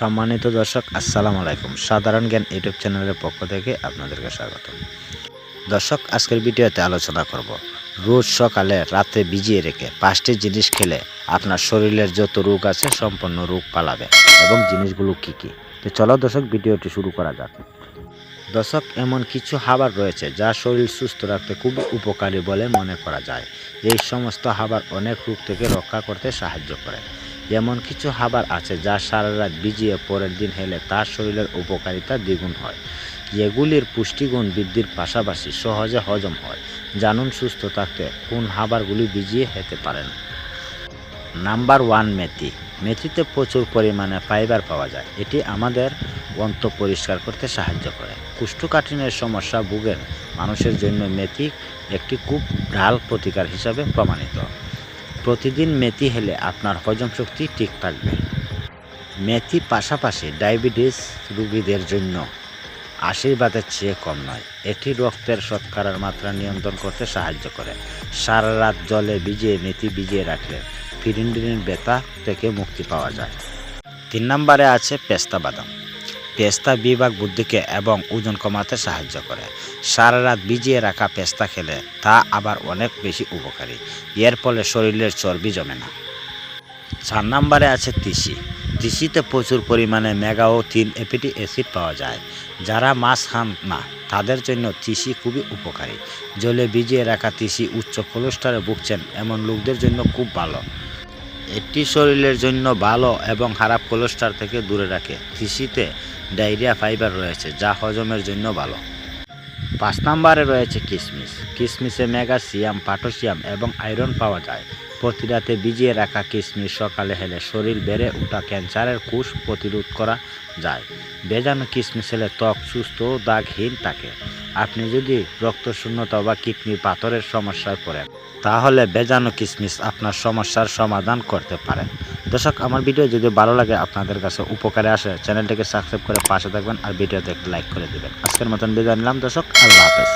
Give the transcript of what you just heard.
সম্মানিত দর্শক, আসসালামু আলাইকুম। সাধারণ জ্ঞান ইউটিউব চ্যানেলের পক্ষ থেকে আপনাদেরকে স্বাগত। দর্শক, আজকের ভিডিওতে আলোচনা করব। রোজ সকালে রাতে ভিজিয়ে রেখে পাঁচটি জিনিস খেলে আপনার শরীরের যত রোগ আছে সম্পূর্ণ রোগ পালাবে এবং জিনিসগুলো কি কি? তো চলো দর্শক, ভিডিওটি শুরু করা যাক। দর্শক, এমন কিছু খাবার রয়েছে যা শরীর সুস্থ রাখতে খুব উপকারী বলে মনে করা যায়। এই সমস্ত খাবার অনেক রোগ থেকে রক্ষা করতে সাহায্য করে। এমন কিছু খাবার আছে যা সারা রাত ভিজিয়ে পরের দিন হেলে তার শরীরের উপকারিতা দ্বিগুণ হয়। এগুলির পুষ্টিগুণ বৃদ্ধির পাশাপাশি সহজে হজম হয়। জানুন সুস্থ থাকতে কোন খাবারগুলি ভিজিয়ে খেতে পারেন। নাম্বার ওয়ান মেথি। মেথিতে প্রচুর পরিমাণে ফাইবার পাওয়া যায়। এটি আমাদের অন্ত পরিষ্কার করতে সাহায্য করে। কুষ্ঠকাঠিন্যের সমস্যা ভুগেন মানুষের জন্য মেথি একটি খুব ঢাল প্রতিকার হিসাবে প্রমাণিত। প্রতিদিন মেথি হেলে আপনার হজম শক্তি ঠিক থাকবে। মেথি পাশাপাশি ডায়াবেটিস রোগীদের জন্য আশীর্বাদের চেয়ে কম নয়। এটি রক্তের শতকরার মাত্রা নিয়ন্ত্রণ করতে সাহায্য করে। সারা রাত জলে ভিজিয়ে মেথি ভিজিয়ে রাখলে ফিরিন্ডিনের ব্যথা থেকে মুক্তি পাওয়া যায়। তিন নম্বরে আছে পেস্তা বাদাম। পেস্তা বিভাগ বুদ্ধিকে এবং ওজন কমাতে সাহায্য করে। সারা রাত ভিজিয়ে রাখা পেস্তা খেলে তা আবার অনেক বেশি উপকারী। এর ফলে শরীরের চর্বি জমে না। চার নম্বরে আছে তিসি। তিসিতে প্রচুর পরিমাণে মেগা ও তিন এপিটি অ্যাসিড পাওয়া যায়। যারা মাছ খান না, তাদের জন্য তিসি খুবই উপকারী। জলে ভিজিয়ে রাখা তিসি উচ্চ কোলেস্টরে ভুগছেন এমন লোকদের জন্য খুব ভালো। এটি শরীরের জন্য ভালো এবং খারাপ কোলেস্ট্রল থেকে দূরে রাখে। তিসিতে ডায়রিয়া ফাইবার রয়েছে, যা হজমের জন্য ভালো। পাঁচ নম্বরে রয়েছে কিশমিশ কিশমিশে ম্যাগাসিয়াম পটাশিয়াম এবং আয়রন পাওয়া যায়। প্রতি রাতে ভিজিয়ে রাখা কিশমিশ সকালে হেলে শরীর বেড়ে ওঠা ক্যান্সারের কোষ প্রতিরোধ করা যায়। বেজানো কিশমিশ হলে ত্বক সুস্থ ও দাগহীন থাকে। আপনি যদি রক্তশূন্যতা বা কিডনি পাথরের সমস্যায় পড়েন, তাহলে বেজানো কিশমিশ আপনার সমস্যার সমাধান করতে পারে দর্শক, আমার ভিডিও যদি ভালো লাগে, আপনাদের কাছে উপকারে আসে, চ্যানেলটিকে সাবস্ক্রাইব করে পাশে থাকবেন আর ভিডিওতে একটা লাইক করে দেবেন। আজকের মতন বিদায় নিলাম দর্শক, আল্লাহ হাফেজ।